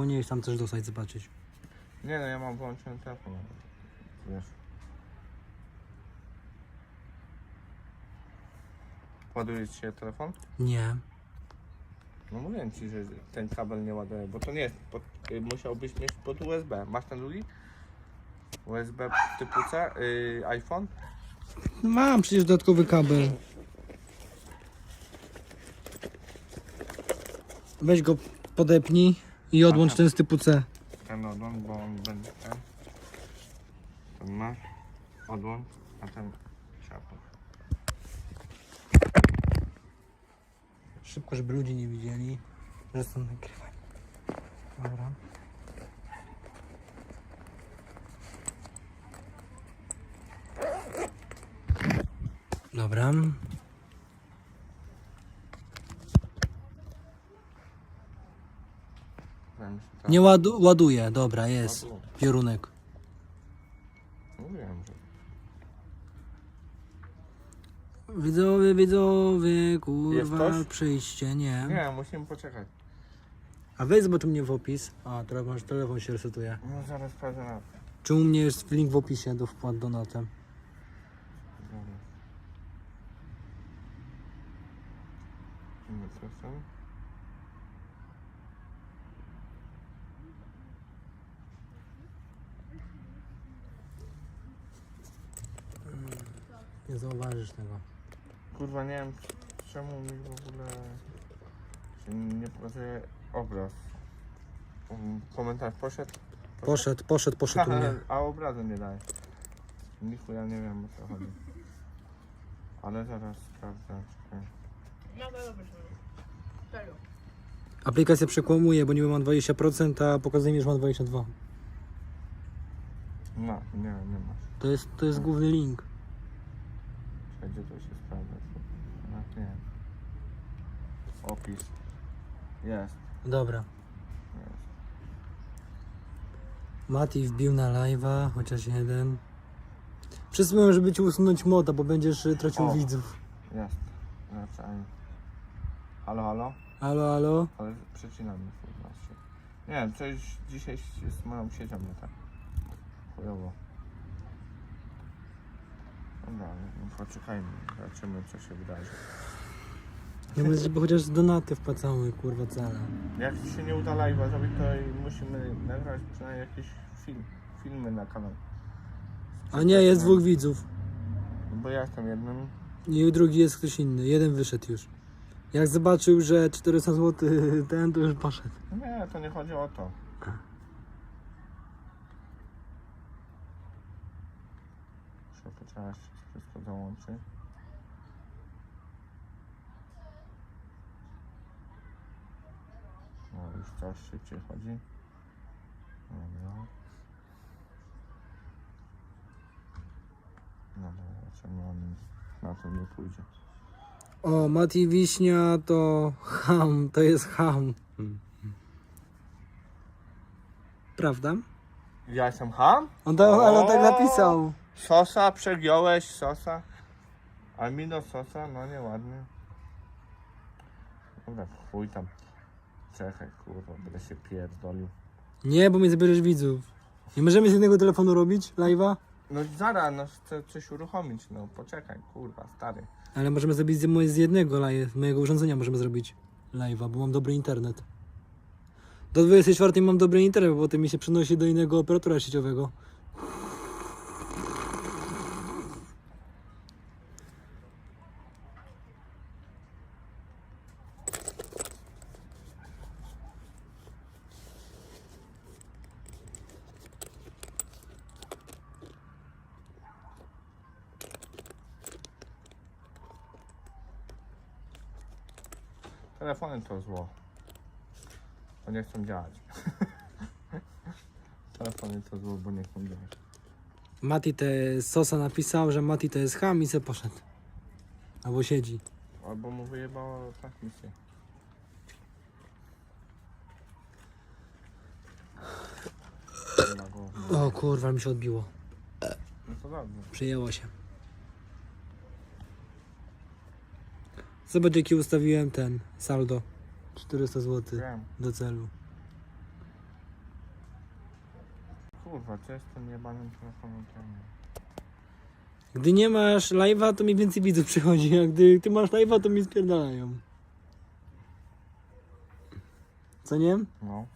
Powinieneś tam też dostać zobaczyć. Nie no, ja mam włączony telefon. Wiesz. Ładuje ci się telefon? Nie. No mówiłem ci, że ten kabel nie ładuje, bo to nie jest, pod, y, musiałbyś mieć pod USB. Masz ten drugi? USB typu C, y, iPhone? Mam przecież dodatkowy kabel. Weź go podepnij i odłącz ten z typu C. Ten odłącz, bo on będzie ten. Ten masz, odłącz, a ten trzeba po- Szybko, żeby ludzie nie widzieli, że są nagrywani. Dobra. Dobra. Wiem, że tak. Nie ładu ładuje, dobra, jest. Ładuje. Piorunek. Mówiłem, że Widzowie, widzowie, kurwa, ktoś? przyjście, nie. Nie, musimy poczekać. A weź zobacz u mnie w opis. A, teraz masz telefon się resetuje. No zaraz sprawdzę na... Czy u mnie jest link w opisie do wpłat donatem? Dobra. Zobaczymy, co tam. Zauważysz tego. Kurwa, nie wiem czemu mi w ogóle się nie pokazuje obraz. Um, Komentarz poszedł? Poszedł, poszedł, poszedł u mnie. A obrazu nie daje. Nichu, ja nie wiem o co chodzi. Ale zaraz sprawdzę. Czekaj. No to dobrze. Serio. Aplikacja przekłamuje, bo niby ma 20%, a pokazuje mi, że ma 22%. No, nie, nie masz. To jest, to jest główny link. Gdzie to się? No, nie. Opis. Jest. Dobra. Jest. Mati wbił na live'a, chociaż jeden. Wszyscy mówią, żeby ci usunąć moda, bo będziesz y, tracił O. widzów. Jest. Raczej. Halo, halo? Halo, halo? Ale przecinam się. Nie wiem, coś dzisiaj z moją siecią nie tak. Chujowo. No poczekajmy, zobaczymy co się wydarzy. Ja żeby chociaż donaty wpłacały, kurwa, cale. Jak ci się nie uda live'a zrobić, to i musimy nagrać przynajmniej jakieś film, filmy na kanał. A nie, jest dwóch widzów. Bo ja jestem jednym. I drugi jest ktoś inny. Jeden wyszedł już. Jak zobaczył, że 400 zł ten, to już poszedł. Nie, to nie chodzi o to. Muszę poczekać, wszystko załączy. No już coraz szybciej chodzi. Dobra. Dobra, zobaczymy, on na to nie pójdzie. O, Mati Wiśnia to ham, to jest ham. Prawda? Ja jestem ham? On tak, ale on tak napisał. Sosa, przegiąłeś sosa. Amino sosa, no nieładnie. Dobra, chuj tam. Czekaj, kurwa, będę się pierdolił. Nie, bo mi zabierzesz widzów. Nie możemy z jednego telefonu robić live'a? No zaraz, no chcę coś uruchomić, no poczekaj, kurwa, stary. Ale możemy zrobić z, mo- z jednego live, z mojego urządzenia możemy zrobić live'a, bo mam dobry internet. Do 24 mam dobry internet, bo potem mi się przenosi do innego operatora sieciowego. Telefony to zło. Bo nie chcą działać. Telefony to zło, bo nie chcą działać. Mati te Sosa napisał, że Mati to jest ham i se poszedł. Albo siedzi. Albo mu wyjebało transmisję. Na głowę. O kurwa, mi się odbiło. No to dobrze. Przyjęło się. Zobacz jaki ustawiłem ten saldo. 400 zł Wiem. do celu. kurwa, co jest tym jebanym telefonem? Gdy nie masz live'a, to mi więcej widzów przychodzi, a gdy ty masz live'a, to mi spierdalają. Co nie? No.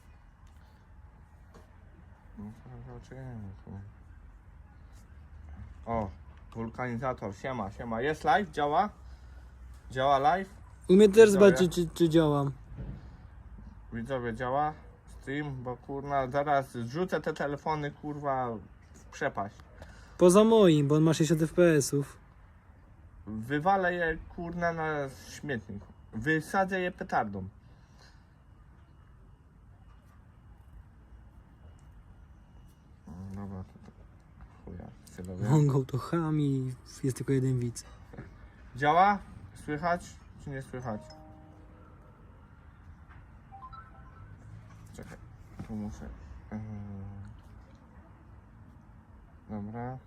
No to zobaczymy. tu. O, wulkanizator, siema, siema. Jest live? Działa? Działa live? Umie też Widzowie. czy, czy działa. Widzowie, działa stream, bo kurwa zaraz zrzucę te telefony kurwa w przepaść. Poza moim, bo on ma 60 FPS-ów. Wywalę je kurna na śmietnik. Wysadzę je petardą. Mm, Dobra, to, to chuja, tyle wiem. Mongol to ham i jest tylko jeden widz. Działa? Słychać czy nie słychać? Czekaj, tu muszę. Yy. Dobra.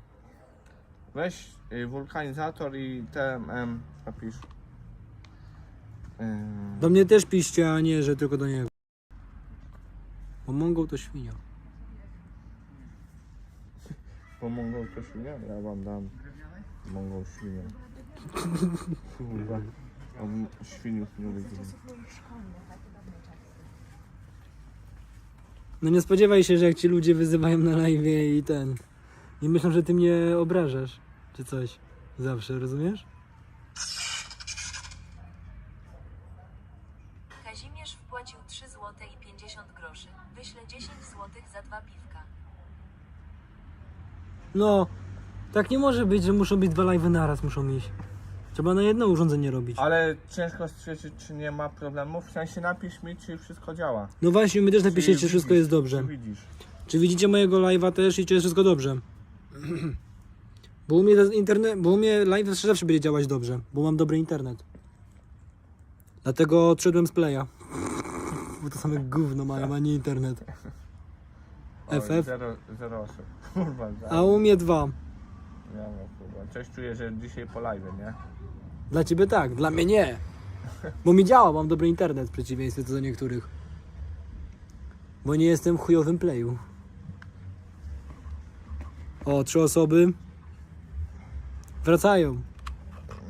Weź y, wulkanizator i TMM napisz. Yy. Do mnie też piszcie, a nie, że tylko do niego. Bo Mongol to świnia. Bo Mongol to świnia? Ja wam dam Mongol świnię. Kurwa. On świniów nie lubi. No nie spodziewaj się, że jak ci ludzie wyzywają na live i ten. Nie myślą, że ty mnie obrażasz. Czy coś. Zawsze, rozumiesz? Kazimierz wpłacił 3 zł i 50 groszy. Wyślę 10 zł za dwa piwka. No, tak nie może być, że muszą być dwa live naraz, muszą iść. Trzeba na jedno urządzenie robić. Ale ciężko stwierdzić, czy nie ma problemów. W sensie napisz mi, czy wszystko działa. No właśnie, my też napiszecie, Czy czy wszystko widzisz, jest dobrze. Czy widzisz? Czy widzicie mojego live'a też i czy jest wszystko dobrze? Bo u mnie internet, bo u mnie live zawsze będzie działać dobrze, bo mam dobry internet. Dlatego odszedłem z playa. Bo to same gówno mają, a nie internet. FF? Zero, zero osób. A u mnie dwa. Ja no, kurwa. Coś czuję, że dzisiaj po live, nie? Dla ciebie tak, dla mnie nie. Bo mi działa, mam dobry internet w przeciwieństwie do niektórych. Bo nie jestem w chujowym playu. O, trzy osoby. Wracają.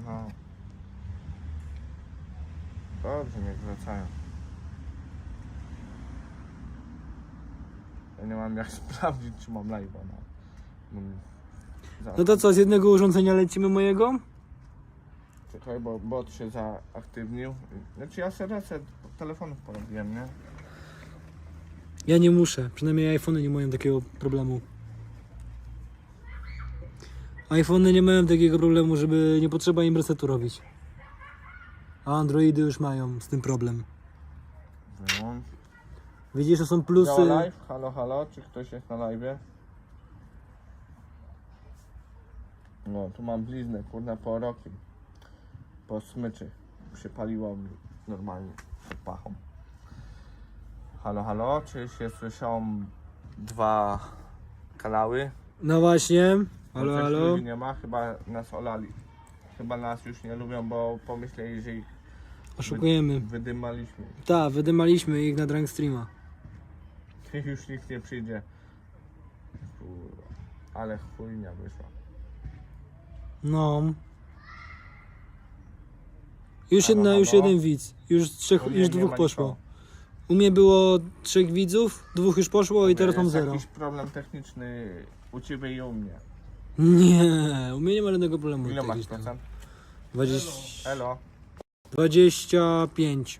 No. Dobrze, niech wracają. Ja nie mam jak sprawdzić, czy mam live, no. no. No to co, z jednego urządzenia lecimy mojego? Czekaj, bo bot się zaaktywnił. Znaczy ja sobie reset telefonów porobiłem, nie? Ja nie muszę, przynajmniej iPhony nie mają takiego problemu. iPhony nie mają takiego problemu, żeby nie potrzeba im resetu robić. A Androidy już mają z tym problem. Wyłącz. Widzisz, to są plusy. Działa live? Halo, halo, czy ktoś jest na live? No, tu mam bliznę, kurna, po rokiem. Po smyczy. Przypaliło mi normalnie pachą. Halo, halo, czy się słyszą dwa kanały? No właśnie. Bo Halo, coś halo. ludzi nie ma, chyba nas olali. Chyba nas już nie lubią, bo pomyśleli, że ich Oszukujemy. wydymaliśmy. Tak, wydymaliśmy ich na drunk streama. Już nikt nie przyjdzie. Kurwa, ale chujnia wyszła. No. Już Halo, jedna, już halo? jeden widz. Już trzech, U mnie już nie dwóch ma poszło. nikogo. U mnie było trzech widzów, dwóch już poszło i teraz mam Jest zero. jakiś problem techniczny u ciebie i u mnie. Nie, u mnie nie ma żadnego problemu. Ile masz technicznego. procent? 20, Elo. 25.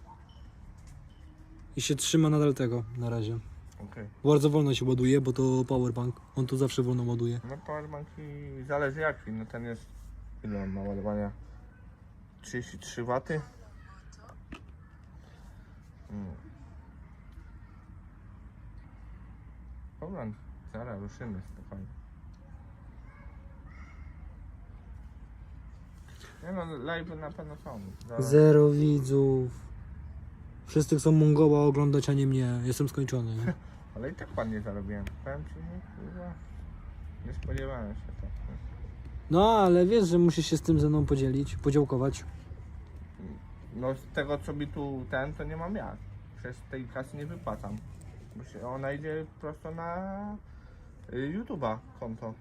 I się trzyma nadal tego na razie. Okej. Bardzo wolno się ładuje, bo to powerbank. On tu zawsze wolno ładuje. No powerbanki zależy jaki. No ten jest. Ile on ma ładowania? 33 W. Mm. Dobra, zaraz ruszymy spokojnie. Nie no, live na pewno są. Zaraz- Zero widzów. Wszyscy chcą Mongoła oglądać, a nie mnie. Jestem skończony. nie? Ale i tak ładnie zarobiłem. Powiem ci, nie, kurwa. Nie spodziewałem się tak. No, ale wiesz, że musisz się z tym ze mną podzielić, podziałkować. No z tego co mi tu ten, to nie mam jak. Przez tej kasy nie wypłacam. Bo się ona idzie prosto na Y, YouTube'a konto.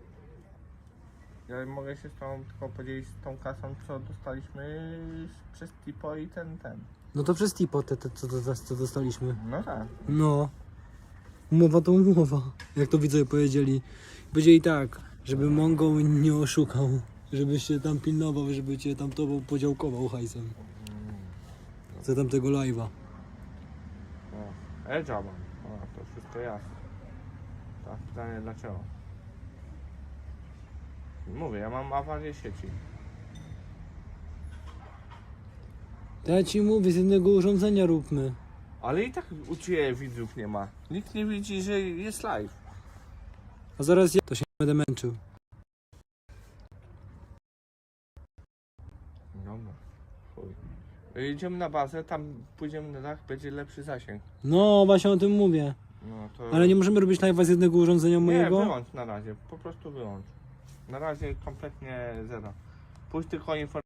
Ja mogę się z tą tylko podzielić z tą kasą, co dostaliśmy przez Tipo i ten, ten. No to przez tipo te, te co, co, co dostaliśmy. No tak. No. Umowa to umowa. Jak to widzowie powiedzieli. Powiedzieli tak, żeby Mongo nie oszukał. Żeby się tam pilnował, żeby cię tam tobą podziałkował hajsem. Za tamtego live'a. O, Edge'a mam. O, to wszystko jasne. Tak, pytanie dlaczego? Mówię, ja mam awarię sieci. To ja ci mówię, z jednego urządzenia róbmy. Ale i tak u Ciebie widzów nie ma. Nikt nie widzi, że jest live. A zaraz ja to się nie będę męczył. Dobra. Chuj. Idziemy na bazę, tam pójdziemy na dach, będzie lepszy zasięg. No, właśnie o tym mówię. No to... Ale nie możemy robić live'a z jednego urządzenia Nie, mojego? wyłącz na razie, po prostu wyłącz. Na razie kompletnie zero. Pójdź tylko informację.